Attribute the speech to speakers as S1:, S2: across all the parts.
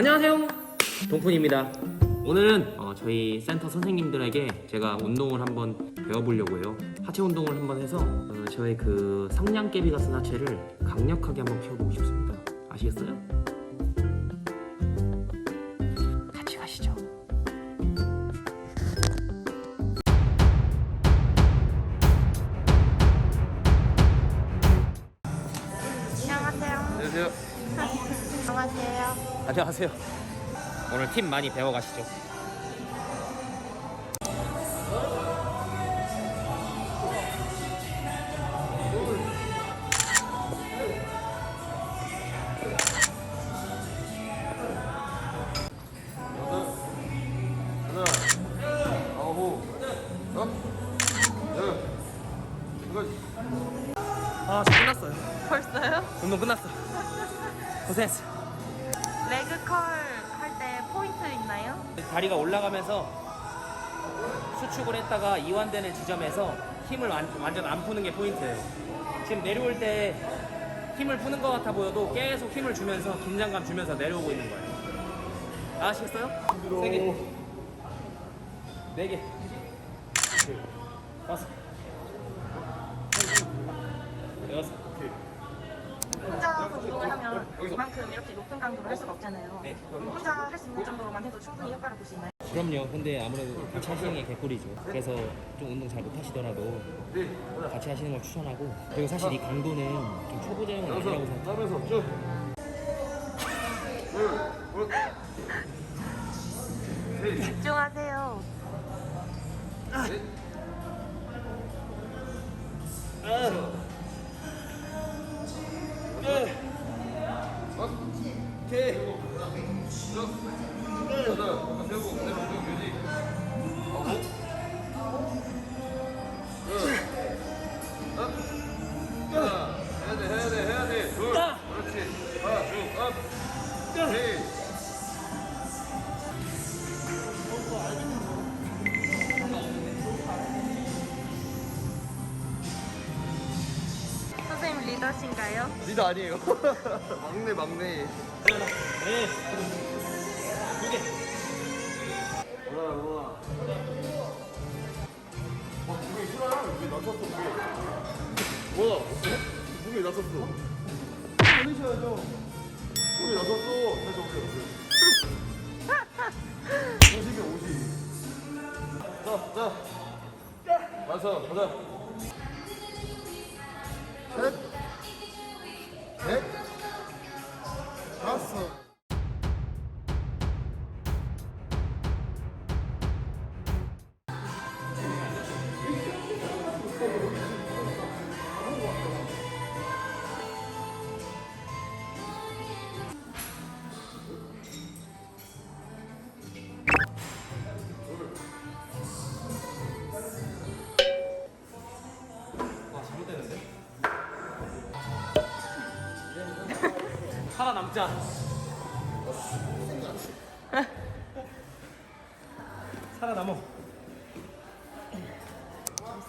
S1: 안녕하세요. 동푼입니다. 오늘은 어, 저희 센터 선생님들에게 제가 운동을 한번 배워보려고 해요. 하체 운동을 한번 해서 어, 저의 그 성냥개비가 쓴 하체를 강력하게 한번 키워보고 싶습니다. 아시겠어요? 같이 가시죠.
S2: 안녕하세요.
S1: 안녕하세요
S2: 안녕하세요.
S1: 오늘 팀 많이 배워가시죠 아, 저 끝났어요.
S2: 벌써요?
S1: 운동 끝났어. 고생했어.
S2: 레그 컬 할 때 포인트 있나요?
S1: 다리가 올라가면서 수축을 했다가 이완되는 지점에서 힘을 완, 완전 안 푸는 게 포인트예요. 지금 내려올 때 힘을 푸는 것 같아 보여도 계속 힘을 주면서 긴장감 주면서 내려오고 있는 거예요. 아시겠어요? 세 개, 네 개, 다섯, 여섯.
S2: 운동을 하면 이만큼 이렇게 높은 강도를 할 수가 없잖아요.
S1: 네.
S2: 혼자 할 수 있는 정도로만 해도 충분히 효과를 볼 수 있나요?
S1: 그럼요. 근데 아무래도 같이 하시는 게 개꿀이죠. 그래서 좀 운동 잘 못하시더라도 같이 하시는 걸 추천하고 그리고 사실 이 강도는 좀 초보자용은 아니라고 생각해요.
S2: 집중하세요.
S3: 해
S2: 리더
S3: 아니에요. 막내, 막내.
S1: 네. 두 개.
S3: 누나, 누나. 어, 무게 싫어요? 왜 낮췄어, 무게? 뭐야? 무게 낮췄어. 올리셔야죠. 무게 낮췄어. 다시 올려, 올려. 50이야, 50. 자, 자. 맞아, 가자.
S1: 살아남자. 살아남어.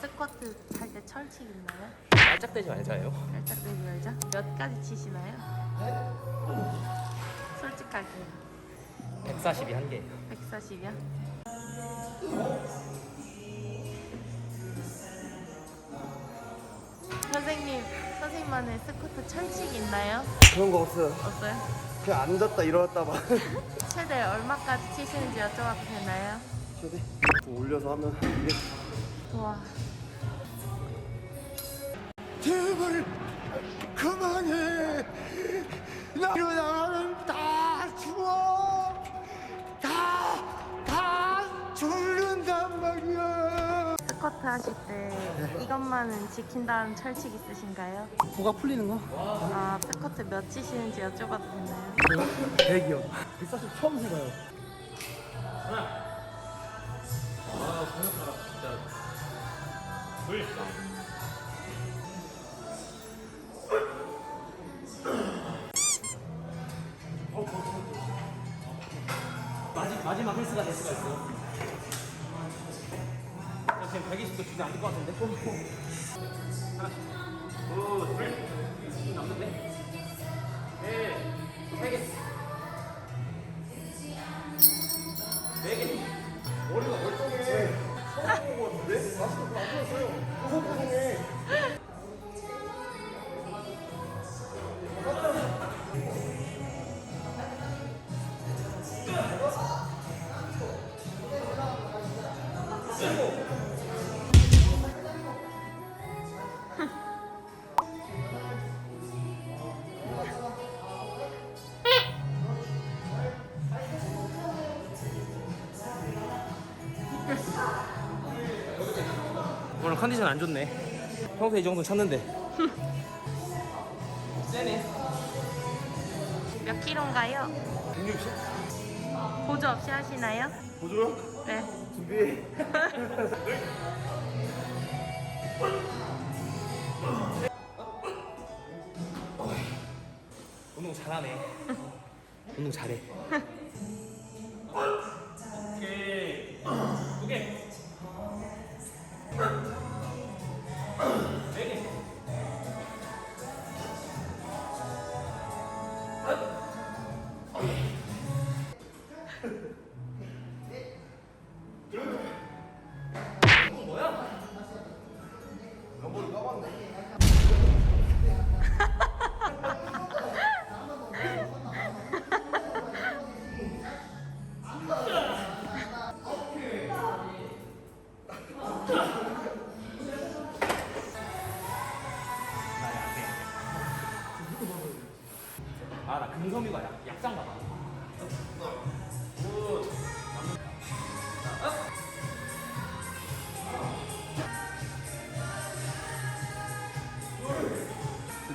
S2: 스쿼트 할 때 철칙 있나요?
S1: 깔짝대지 말자요.
S2: 살짝 내지 말자. 몇 가지 치시나요? 솔직하게
S1: 140이 한 개.
S2: 140이요? 선생님만의 스쿼트 철칙 있나요?
S3: 그런 거 없어요.
S2: 없어요?
S3: 그냥 앉았다 일어났다 봐.
S2: 최대 얼마까지 치시는지 여쭤봐도 되나요?
S3: 최대. 올려서 하면 이게
S2: 좋아.
S3: 제발 그만해. 나 일어나
S2: 스쿼트 하실 때 이것만은 지킨다는 철칙 있으신가요?
S3: 뭐가 풀리는 거?
S2: 아, 스쿼트 몇 치시는지 여쭤봐도 되나요?
S3: 100이요. 140 처음 세봐요.
S1: 마지, 마지막 헬스가 될 수가 있어. 나 지금 120도 주지 않을 것 같은데? 하나, 둘, 셋. 좀 남는데? 네, 세 개. 컨디션 안 좋네. 평소에 이 정도 쳤는데. 세네.
S2: 몇 킬로인가요?
S3: 160?
S2: 보조 없이 하시나요?
S3: 보조요?
S2: 네.
S3: 준비.
S1: 운동 잘하네. 운동 잘해.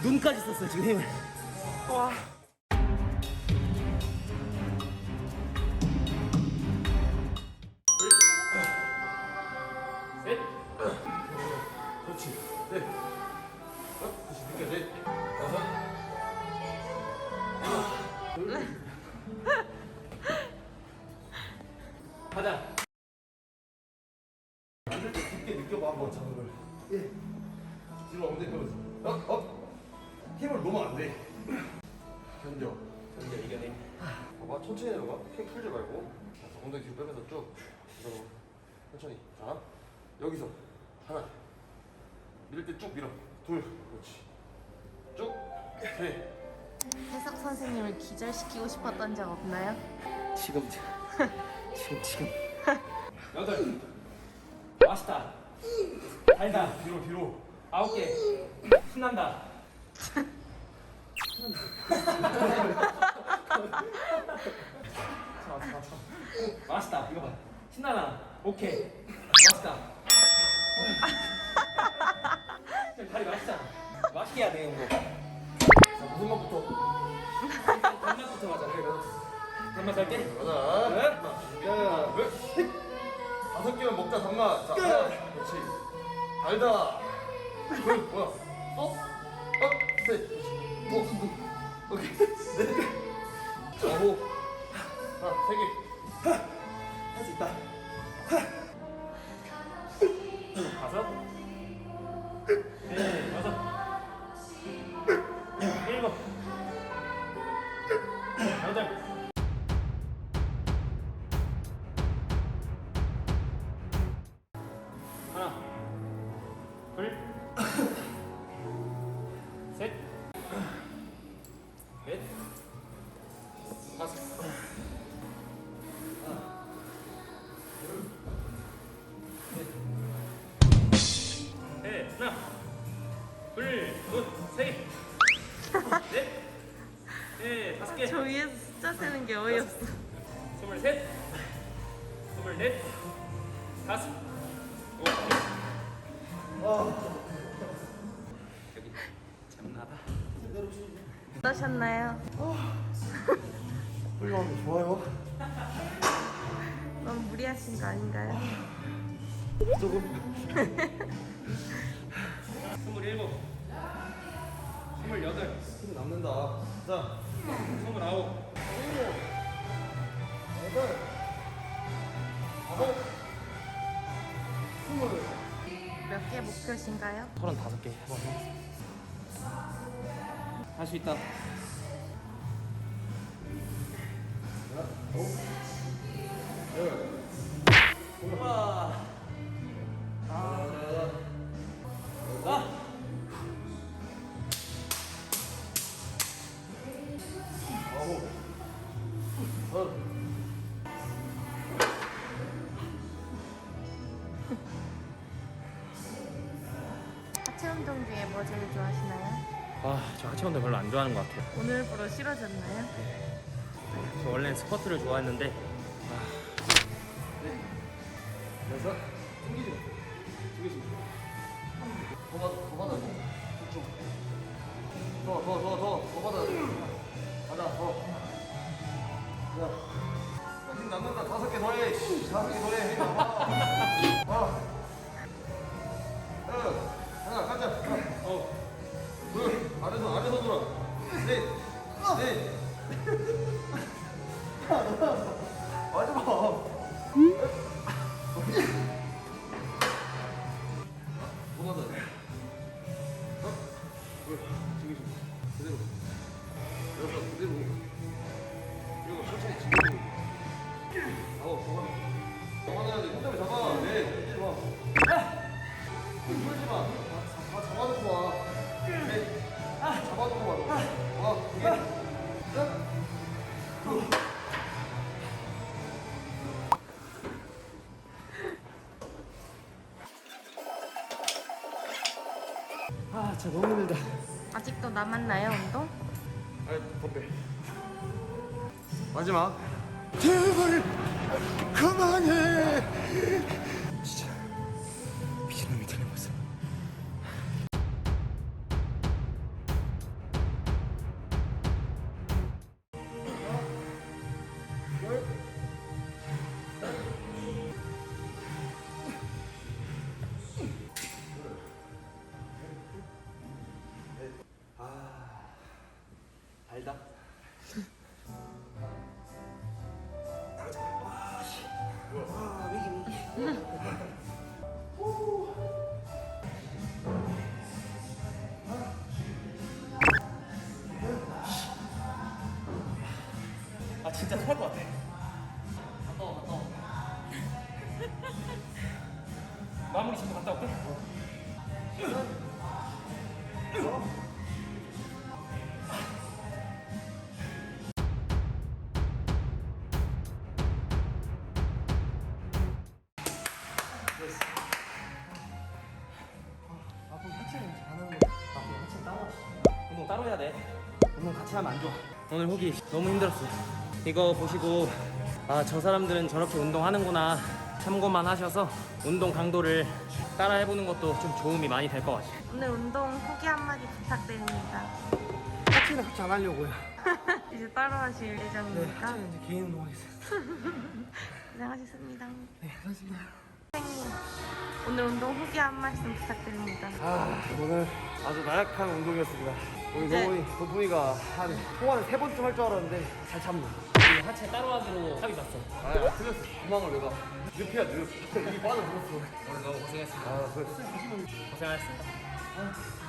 S1: 눈까지 썼어 지금 힘을. 와.
S3: 그렇지. 네. 어? 네. 다섯.
S1: 가자.
S3: 여기서 하나. 밀을 때쭉 밀어. 둘. 그렇지. 쭉. 셋.
S2: 해석 선생님을 기절시키고 싶었던 적 없나요?
S1: 지금 지금 지금. 여덟. 맛있다. 달다.
S3: 뒤로 뒤로.
S1: 아홉 개. 신난다. 맛있다. 이거 봐. 신나나. 오케이. 맛있다. 해야 돼, 이거.
S3: 자, 무슨 맛부터?
S1: 단맛부터 가자. 그래, 가자. 단맛 할게.
S3: 가자.
S1: 네.
S3: 하나, 둘, 셋. 다섯 개만 먹자 단맛. 자, 하나. 그렇지. 달다. 둘, 뭐야? 어? 어? 셋. 오.
S2: 어떠셨나요?
S3: 훌륭합니다. 좋아요.
S2: 너무 무리하신 거 아닌가요?
S3: 조금.
S1: 스물일곱, 스물여덟,
S3: 힘 남는다. 자,
S1: 스물아홉,
S3: 여덟, 아홉, 스물.
S2: 몇 개 목표신가요?
S1: 서른다섯 개 해봐. 할 수 있다. 우와. 아. 아.
S2: 운동 중에 뭐 제일 좋아하시나요?
S1: 아, 저 하체 운동 별로 안 좋아하는 것 같아요.
S2: 오늘부로 싫어졌나요?
S1: 저 원래는 스쿼트를 좋아했는데
S3: 여섯, 튕기지 마. 튕기지 마. 더 받아, 더 받아. 쭉. 더, 더, 더, 더, 더 받아. 가자, 더. 자. 야, 힘 남는다. 다섯 개 더해. 씨. 다섯 개 더해. 힘. 아. 뭐하다
S1: 진짜 너무 힘들다
S2: 아직도 남았나요, 운동?
S3: 아니 덤벼 마지막
S4: 제발 그만해. 진짜
S1: 토할 것 같아 갔다 와 갔다 와 마무리 짓고 갔다 올게
S4: 앞으로 하체는 잘하는 거. 앞으로 하체 따라.
S1: 운동 따로 해야 돼. 운동 같이 하면 안 좋아. 오늘 후기 너무 힘들었어. 이거 보시고 아 저 사람들은 저렇게 운동하는구나 참고만 하셔서 운동 강도를 따라 해보는 것도 좀 도움이 많이 될 것 같아요.
S2: 오늘 운동 후기 한마디 부탁드립니다.
S4: 하체는 같이 안 하려고요.
S2: 이제 따로 하실
S4: 네,
S2: 예정입니까?
S4: 하체는 이제 개인 운동하겠습니다.
S2: 고생하셨습니다.
S4: 네, 고맙습니다.
S2: 선생님, 오늘 운동 후기 한 말씀 부탁드립니다.
S4: 아, 오늘 아주 나약한 운동이었습니다. 우리
S2: 네.
S4: 도훈이, 도훈이가 한 통화를 세 번쯤 할 줄 알았는데 잘.
S1: 우리 하체 따로 하기로 합의 봤어.
S3: 아 틀렸어 도망을 왜 가 늪이야 늪 이게 빠져 들었어
S1: 오늘 너무 고생했습니다.
S3: 아 그래
S1: 고생하셨습니다.